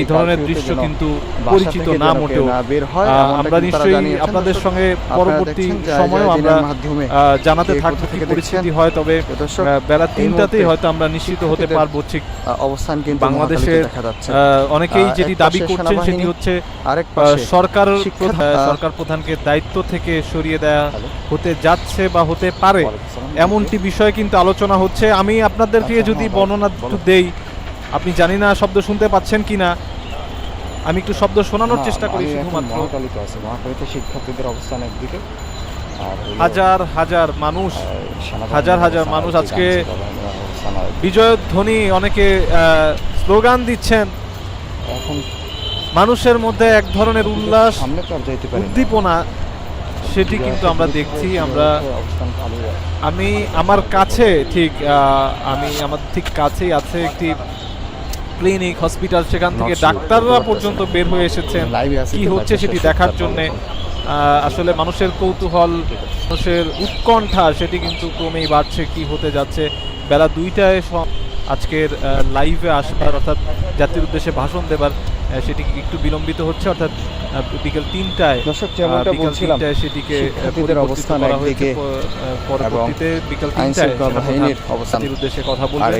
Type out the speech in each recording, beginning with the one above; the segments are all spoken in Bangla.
এই ধরনের দৃশ্য কিন্তু পরিচিত না মোটেও। আমরা নিশ্চয়ই আপনাদের সঙ্গে পরবর্তী সময়েও আমরা জানাতে থাকব কি পরিস্থিতি হয় তবে বেলা তিনটাতেই হয়তো আমরা নিশ্চিত হতে পারব। ঠিক অবস্থান কিন্তু বাংলাদেশের অনেকেই যেটি দাবি করছেন সেটি হচ্ছে সরকার সরকার প্রধানকে দায়িত্ব থেকে সরিয়ে দেয়া হতে যাচ্ছে বা হতে পারে। এমনটি বিষয়ে কিন্তু আলোচনা হচ্ছে। আমি আপনাদেরকে আচ্ছা, যদি হ্যাঁ, বর্ণনা দেই আপনি জানি না শব্দ শুনতে পাচ্ছেন কি না আমি একটু শব্দ শোনানোর চেষ্টা করি শুধুমাত্র আছি শিক্ষার্থীদের অবস্থান একদিকে হাজার হাজার মানুষ হাজার হাজার মানুষ আজকে আরেকদিকে। বিজয়ধ্বনি অনেকে স্লোগান দিচ্ছেন এখন মানুষের মধ্যে এক ধরনের উল্লাস। উদ্দীপনা সেটি কিন্তু আমরা দেখছি আমরা। আমি আমার কাছে ঠিক আমি আমার ঠিক কাছেই আছে একটি ক্লিনিক হসপিটাল সেখান থেকে ডাক্তাররা পর্যন্ত বের হয়ে এসেছেন। কি হচ্ছে সেটি দেখার জন্যে আসলে মানুষের কৌতূহল মানুষের উৎকণ্ঠা সেটি কিন্তু ক্রমেই বাড়ছে কি হতে যাচ্ছে। বেলা দুইটায় আজকের লাইভে আসবার অর্থাৎ জাতির উদ্দেশ্যে ভাষণ দেবার সেটি একটু বিলম্বিত হচ্ছে অর্থাৎ বিকেল তিনটায় দর্শক, যেমনটা বলছিলাম, সেটিকে অবস্থান। একদিকে পরবর্তীতে বিকেল তিনটায় বাহিনীর অবস্থান উদ্দেশ্যে কথা বলবেন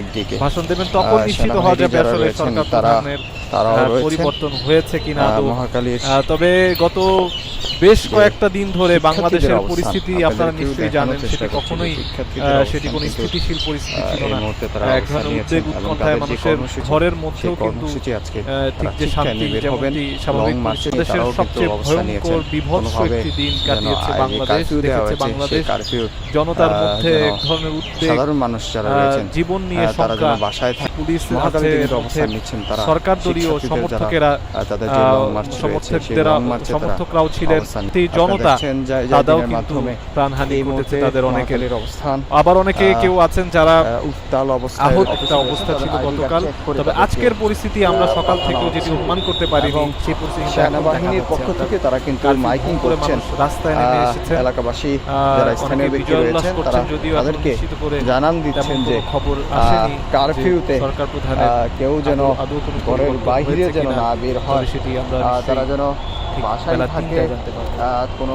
ভাষণ দেবেন তখন নিশ্চিত হওয়া যাবে আসলে সরকার তারা- প্রধানের তারাও পরিবর্তন হয়েছে কিনা মহাখালীর আহ, তবে গত বেশ কয়েকটা দিন ধরে বাংলাদেশের পরিস্থিতি আপনারা নিশ্চয়ই জানেন সেটি কখনোই সেটি কোনো স্থিতিশীল পরিস্থিতি ছিল না। এক ধরনের উদ্বেগ উৎকণ্ঠায় মানুষের ঘরের মধ্যেও কিন্তু ঠিক যে শান্তি যেমনটি স্বাভাবিক দেশের সবচেয়ে ভয়ঙ্কর বিভৎস একটি দিন কাটিয়েছে বাংলাদেশ দেখেছে বাংলাদেশ জনতার মধ্যে এক ধরনের উদ্বেগ সাধারণ মানুষ যারা রয়েছেন জীবন নিয়ে তারা শঙ্কা বাসায় থাকে। পুলিশ মধ্যে অবস্থান নিচ্ছেন তারা সরকার দলীয় যারা, সমর্থকেরা সমর্থকদেরা সমর্থকরাও ছিলেন। সেই জনতা তারাও কিন্তু প্রাণহানি ঘটেছে তাদের অনেকের। অবস্থান। আবার অনেকে কেউ আছেন যারা উত্তাল অবস্থায় আহত একটা অবস্থা ছিল গতকাল। তবে আজকের পরিস্থিতি আমরা সকাল থেকেও যেটি অনুমান করতে পারিনি সেই পরিস্থিতি সেনাবাহিনীর পক্ষ থেকে তারা কিন্তু মাইকিং করে করছেন। রাস্তায় নেমে আহ, এসেছেন। এলাকাবাসী যারা স্থানীয় ব্যক্তি রয়েছেন তারা তাদেরকে জানান দিচ্ছেন যে খবর কারফিউতে সরকার প্রধানের কেউ যেন ঘরের বাইরে যেন না বের হয় সেটি আমরা তারা যেন বাসায় থাকে কোনো